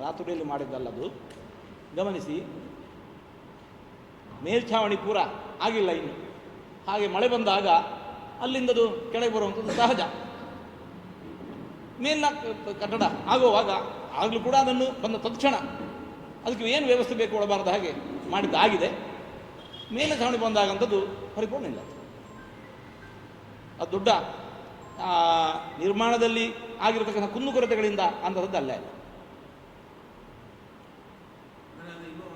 ರಾತ್ರಿಯಲ್ಲಿ ಮಾಡಿದ್ದಲ್ಲದು. ಗಮನಿಸಿ, ಮೇಲ್ಛಾವಣಿ ಪೂರ ಆಗಿಲ್ಲ ಇನ್ನು. ಹಾಗೆ ಮಳೆ ಬಂದಾಗ ಅಲ್ಲಿಂದದು ಕೆಳಗೆ ಬರುವಂಥದ್ದು ಸಹಜ. ಮೇಲಿನ ಕಟ್ಟಡ ಆಗುವಾಗ ಆಗಲೂ ಕೂಡ ಅದನ್ನು ಬಂದ ತತ್ಕ್ಷಣ ಅದಕ್ಕೆ ಏನು ವ್ಯವಸ್ಥೆ ಬೇಕು ಒಳಬಾರದ ಹಾಗೆ ಮಾಡಿದ್ದಾಗಿದೆ. ಮೇಲೆ ಛಾವಣಿ ಬಂದಾಗಂಥದ್ದು ಪರಿಪೂರ್ಣ ಇಲ್ಲ. ಅದು ದೊಡ್ಡ ನಿರ್ಮಾಣದಲ್ಲಿ ಆಗಿರತಕ್ಕಂಥ ಕುಂದುಕೊರತೆಗಳಿಂದ ಅಂಥದ್ದು ಅಲ್ಲ ಇಲ್ಲ ಅಂದ್ರೆ ಅದು ಇನ್ನೂ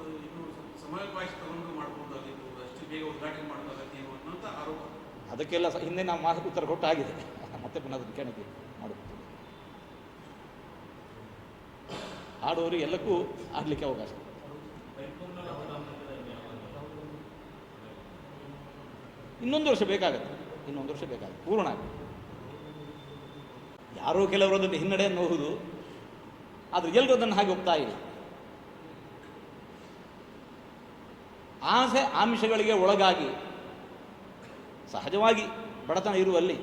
ಸ್ವಲ್ಪ ತಗೊಂಡು ಮಾಡ್ಬೋದಾಗಿತ್ತು ಅಷ್ಟು ಬೇಗ ಉದ್ಘಾಟನೆ ಮಾಡೋದಾಗತ್ತೇನೋ ಅನ್ನೋಂಥ ಆರೋಪ. ಅದಕ್ಕೆಲ್ಲ ಹಿಂದೆ ನಾವು ಮಾತು ಉತ್ತರ ಕೊಟ್ಟು ಆಗಿದೆ ಮತ್ತೆ ಪುನಃ ಅದನ್ನು ಕೆಣಕಿ ಆಡೋರು ಆಡುವವರು ಎಲ್ಲಕ್ಕೂ ಆಡಲಿಕ್ಕೆ ಅವಕಾಶ. ಇನ್ನೊಂದು ವರ್ಷ ಬೇಕಾಗುತ್ತೆ. ಇನ್ನೊಂದು ವರ್ಷ ಬೇಕಾಗುತ್ತೆ. ಪೂರ್ಣ ಆಗುತ್ತೆ ಯಾರೋ ಕೆಲವರು ಅದನ್ನು ಹಿನ್ನಡೆ ಅನ್ನುವುದು ಆದರೆ ಎಲ್ಲರೂ ಅದನ್ನು ಹಾಗೆ ಹೋಗ್ತಾ ಇಲ್ಲ. ಆಸೆ ಆಮಿಷಗಳಿಗೆ ಒಳಗಾಗಿ. ಸಹಜವಾಗಿ ಬಡತನ ಇರುವಲ್ಲಿ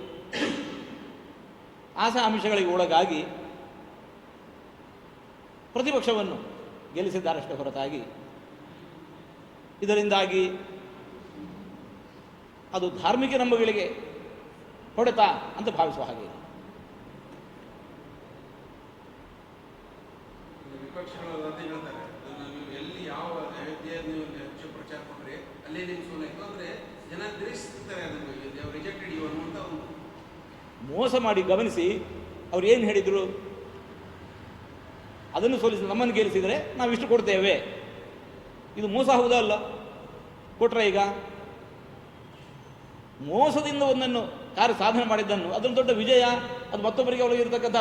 ಆಸೆ ಆಮಿಷಗಳಿಗೆ ಒಳಗಾಗಿ ಪ್ರತಿಪಕ್ಷವನ್ನು ಗೆಲ್ಲಿಸಿದ್ದಾರಷ್ಟೇ ಹೊರತಾಗಿ. ಇದರಿಂದಾಗಿ ಅದು ಧಾರ್ಮಿಕ ನಂಬಗಳಿಗೆ ಹೊಡೆತ ಅಂತ ಭಾವಿಸುವ ಹಾಗೆ ವಿಪಕ್ಷಗಳು ಎಲ್ಲಿ ಯಾವ ಹೆಚ್ಚು ಪ್ರಚಾರ ಕೊಟ್ಟರೆ ಅಲ್ಲೇ ನಿಮ್ಗೆ ಸೋಲಾಯ್ತು ಅಂದರೆ ಜನ ನಿರೀಕ್ಷಿಸ್ತಾರೆ ಅದನ್ನು ರಿಜೆಕ್ಟೆಡ್ ಇವನು ಅನ್ನುವಂಥ ಒಂದು ಮೋಸ ಮಾಡಿ ಗಮನಿಸಿ, ಅವ್ರು ಏನು ಹೇಳಿದರು? ಅದನ್ನು ಸೋಲಿಸಿ ನಮ್ಮನ್ನು ಗೆಲ್ಲಿಸಿದರೆ ನಾವು ಇಷ್ಟು ಕೊಡ್ತೇವೆ. ಇದು ಮೋಸ ಹೌದಾ ಅಲ್ಲ? ಕೊಟ್ರೆ ಈಗ? ಮೋಸದಿಂದ ಒಂದನ್ನು ಕಾರ್ಯ ಸಾಧನೆ ಮಾಡಿದ್ದನ್ನು ಅದೊಂದು ದೊಡ್ಡ ವಿಜಯ, ಅದು ಮತ್ತೊಬ್ಬರಿಗೆ ಅವಳಿಗೆ ಇರತಕ್ಕಂಥ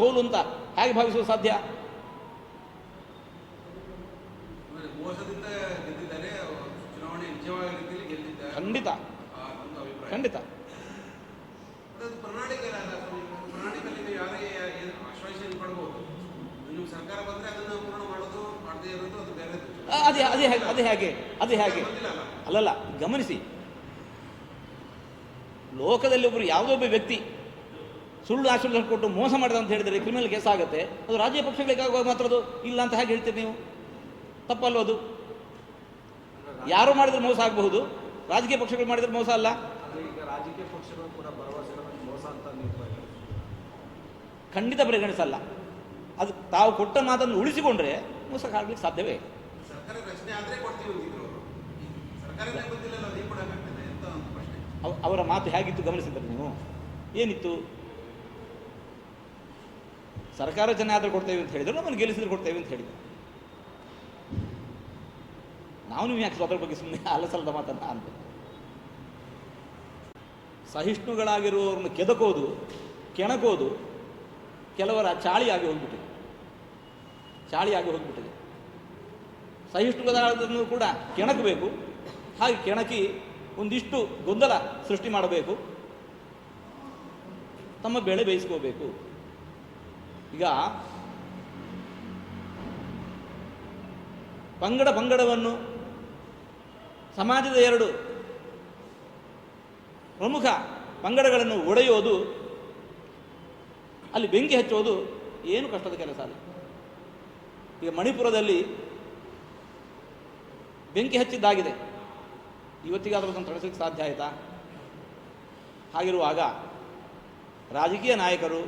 ಸೋಲು ಅಂತ ಹೇಗೆ ಭಾವಿಸುವ ಸಾಧ್ಯ ಅಂದರೆ ಮೋಸದಿಂದ ಗೆದ್ದಿದ್ದಾರೆ ಅವರು ಚುನಾವಣೆ ನಿಜವಾದ ರೀತಿಯಲ್ಲಿ ಗೆದ್ದಿದ್ದಾರೆ ಖಂಡಿತ ಆ ಒಂದು ಅಭಿಪ್ರಾಯ ಖಂಡಿತ ಅದು ಪ್ರಣಾಳಿಕೆ ಅಲ್ಲ ಸ್ವಾಮಿ. ಪ್ರಣಾಳಿಕೆಯಲ್ಲಿ ನೀವು ಯಾರಿಗೆ ಏನು ಆಶ್ವಾಸನೆ ಪಡ್ಬೋದು ನೀವು ಸರ್ಕಾರ ಬಂದರೆ ಅದನ್ನು ಪೂರ್ಣ ಖಂಡಿತ. ಇರೋದು ಅದು ಅದೇ ಅದೇ ಹೇಗೆ ಅದೇ ಹೇಗೆ. ಅಲ್ಲಲ್ಲ ಗಮನಿಸಿ. ಲೋಕದಲ್ಲಿ ಒಬ್ಬರು ಯಾವುದೋ ಒಬ್ಬ ವ್ಯಕ್ತಿ ಸುಳ್ಳು ಆಶ್ವಾಸನೆ ಕೊಟ್ಟು ಮೋಸ ಮಾಡಿದ ಅಂತ ಹೇಳಿದರೆ ಕ್ರಿಮಿನಲ್ ಕೇಸ್ ಆಗುತ್ತೆ. ಅದು ರಾಜ್ಯ ಪಕ್ಷಗಳಿಗಾಗುವಾಗ ಮಾತ್ರ ಅದು ಇಲ್ಲ ಅಂತ ಹೇಗೆ ಹೇಳ್ತೀರಿ ನೀವು? ತಪ್ಪಲ್ವ ಅದು? ಯಾರು ಮಾಡಿದ್ರೆ ಮೋಸ ಆಗಬಹುದು? ರಾಜಕೀಯ ಪಕ್ಷಗಳು ಮಾಡಿದ್ರೆ ಮೋಸ ಅಲ್ಲ. ಈಗ ರಾಜಕೀಯ ಪಕ್ಷಗಳು ಕೂಡ ಭರವಸೆ ಮೋಸ ಅಂತ ನೀವು ಖಂಡಿತ ಪರಿಗಣಿಸಲ್ಲ. ಅದು ತಾವು ಕೊಟ್ಟ ಮಾತನ್ನು ಉಳಿಸಿಕೊಂಡ್ರೆ ಮೋಸ ಆಗ್ಲಿಕ್ಕೆ ಸಾಧ್ಯವೇ ಇಲ್ಲ. ಅವರ ಮಾತು ಹೇಗಿತ್ತು ಗಮನಿಸಿದ್ರೆ ನೀವು? ಏನಿತ್ತು? ಸರ್ಕಾರ ಜನ ಆದ್ರೆ ಕೊಡ್ತೇವೆ ಅಂತ ಹೇಳಿದ್ರು ನಮ್ಮನ್ನು ಗೆಲ್ಲಿಸಿದ್ರೆ ಕೊಡ್ತೇವೆ ಅಂತ ಹೇಳಿದ್ರು. ನೀವು ಯಾಕೆ ಅದ್ರ ಬಗ್ಗೆ ಸುಮ್ಮನೆ ಅಲಸಲದ ಮಾತನ್ನ ಅಂತ ಸಹಿಷ್ಣುಗಳಾಗಿರುವವ್ರನ್ನ ಕೆದಕೋದು, ಕೆಣಕೋದು ಕೆಲವರ ಚಾಳಿಯಾಗಿ ಹೋಗ್ಬಿಟ್ಟಿದೆ. ಚಾಳಿಯಾಗಿ ಹೋಗ್ಬಿಟ್ಟಿದೆ. ಸಹಿಷ್ಣುಗಳಾದನ್ನು ಕೂಡ ಕೆಣಕಬೇಕು. ಹಾಗೆ ಕೆಣಕಿ ಒಂದಿಷ್ಟು ಗೊಂದಲ ಸೃಷ್ಟಿ ಮಾಡಬೇಕು. ತಮ್ಮ ಬೆಳೆ ಬೇಯಿಸ್ಕೋಬೇಕು. ಈಗ ಪಂಗಡ ಪಂಗಡವನ್ನು ಸಮಾಜದ ಎರಡು ಪ್ರಮುಖ ಪಂಗಡಗಳನ್ನು ಒಡೆಯೋದು, ಅಲ್ಲಿ ಬೆಂಕಿ ಹಚ್ಚೋದು ಏನು ಕಷ್ಟದ ಕೆಲಸ ಅಲ್ಲ? ಈಗ ಮಣಿಪುರದಲ್ಲಿ ಬೆಂಕಿ ಹಚ್ಚಿದ್ದಾಗಿದೆ. ಇವತ್ತಿಗಾದರೂ ಅದನ್ನು ತಡೆಸಲಿಕ್ಕೆ ಸಾಧ್ಯ ಆಯಿತಾ? ಹಾಗಿರುವಾಗ ರಾಜಕೀಯ ನಾಯಕರು,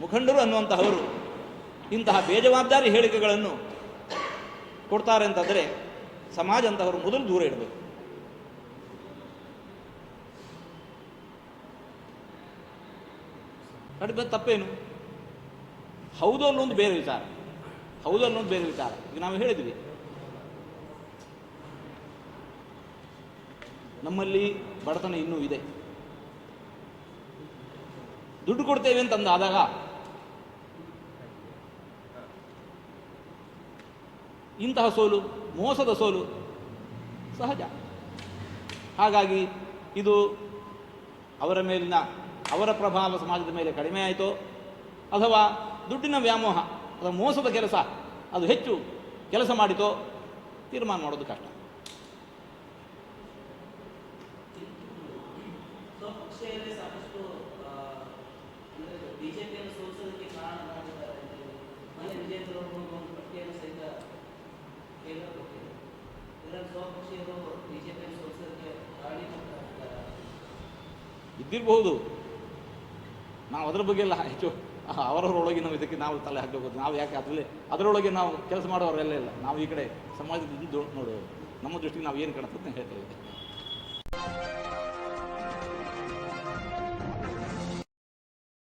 ಮುಖಂಡರು ಅನ್ನುವಂತಹವರು ಇಂತಹ ಬೇಜವಾಬ್ದಾರಿ ಹೇಳಿಕೆಗಳನ್ನು ಕೊಡ್ತಾರೆ ಅಂತಂದರೆ ಸಮಾಜ ಅಂತವರು ಮೊದಲು ದೂರ ಇಡಬೇಕು. ಕಡಿಮೆ ತಪ್ಪೇನು? ಹೌದು ಅನ್ನೋದು ಬೇರೆ ವಿಚಾರ. ಹೌದು ಅನ್ನೋದು ಬೇರೆ ವಿಚಾರ. ಈಗ ನಾವು ಹೇಳಿದ್ವಿ. ನಮ್ಮಲ್ಲಿ ಬಡತನ ಇನ್ನೂ ಇದೆ. ದುಡ್ಡು ಕೊಡ್ತೇವೆ ಅಂತ ಆದಾಗ ಇಂತಹ ಸೋಲು ಮೋಸದ ಸೋಲು. ಸಹಜ. ಹಾಗಾಗಿ ಇದು ಅವರ ಮೇಲಿನ, ಅವರ ಪ್ರಭಾವ ಸಮಾಜದ ಮೇಲೆ ಕಡಿಮೆ ಆಯಿತೋ, ಅಥವಾ ದುಡ್ಡಿನ ವ್ಯಾಮೋಹ, ಅಥವಾ ಮೋಸದ ಕೆಲಸ, ಅದು ಹೆಚ್ಚು ಕೆಲಸ ಮಾಡಿತೋ, ತೀರ್ಮಾನ ಮಾಡೋದು ಕಷ್ಟ. ಇದ್ದಿರಬಹುದು. ನಾವು ಅದರ ಬಗ್ಗೆ ಎಲ್ಲ ಹೆಚ್ಚು ಅವರವರೊಳಗೆ ನಾವು ಇದಕ್ಕೆ ನಾವು ತಲೆ ಹಾಕಬೇಕು. ನಾವು ಯಾಕೆ ಅದರಲ್ಲಿ, ಅದರೊಳಗೆ ನಾವು ಕೆಲಸ ಮಾಡೋರೆಲ್ಲ ಇಲ್ಲ. ನಾವು ಈ ಕಡೆ ಸಮಾಜದಿಂದ ನೋಡೋದು ನಮ್ಮ ದೃಷ್ಟಿಗೆ ನಾವು ಏನು ಕಾಣುತ್ತೆ ಅಂತ ಹೇಳ್ತೇವೆ